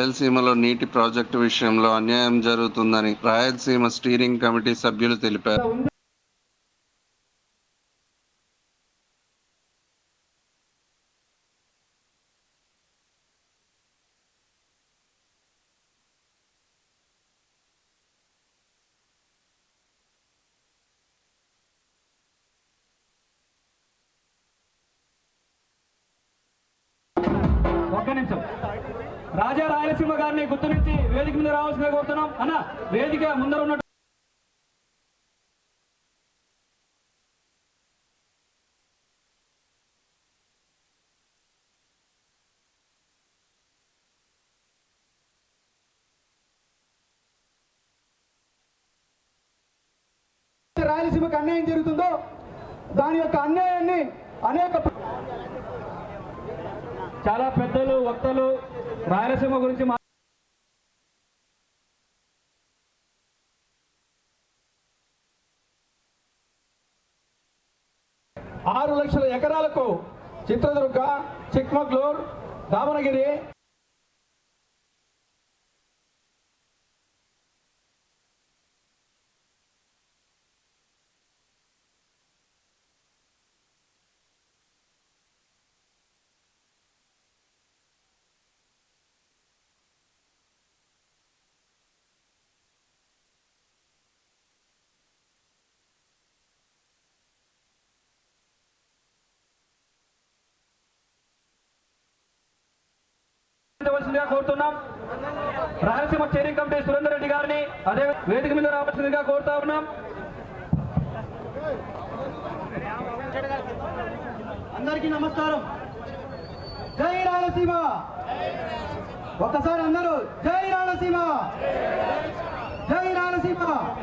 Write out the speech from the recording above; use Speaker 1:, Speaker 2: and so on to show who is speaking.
Speaker 1: రాయలసీమలో నీటి ప్రాజెక్టు విషయంలో అన్యాయం జరుగుతుందని రాయలసీమ స్టీరింగ్ కమిటీ సభ్యులు తెలిపారు.
Speaker 2: ఒక్క నిమిషం. రాజా రాయలసీమ గారిని గుర్తు నుంచి వేదిక మీద రావాల్సిందిగా కోరుతున్నాం. అన్న వేదిక ముందర ఉన్న
Speaker 3: రాయలసీమకు అన్యాయం జరుగుతుందో దాని యొక్క అన్యాయాన్ని అనేక
Speaker 2: చాలా పెద్దలు వక్తలు రాయలసీమ గురించి
Speaker 3: ఆరు లక్షల ఎకరాలకు చిత్రదుర్గ చిక్మగ్లూర్ దావనగిరి
Speaker 2: రావాల్సిందిగా కోరుతున్నాం. రాయలసీమ స్టీరింగ్ కమిటీ సురేందర్ రెడ్డి గారిని అదే వేదిక మీద రావాల్సిందిగా కోరుతా ఉన్నాం.
Speaker 3: అందరికీ నమస్కారం. జై రాయలసీమ. ఒకసారి అందరూ జై రాయలసీమ. జై రాయలసీమ.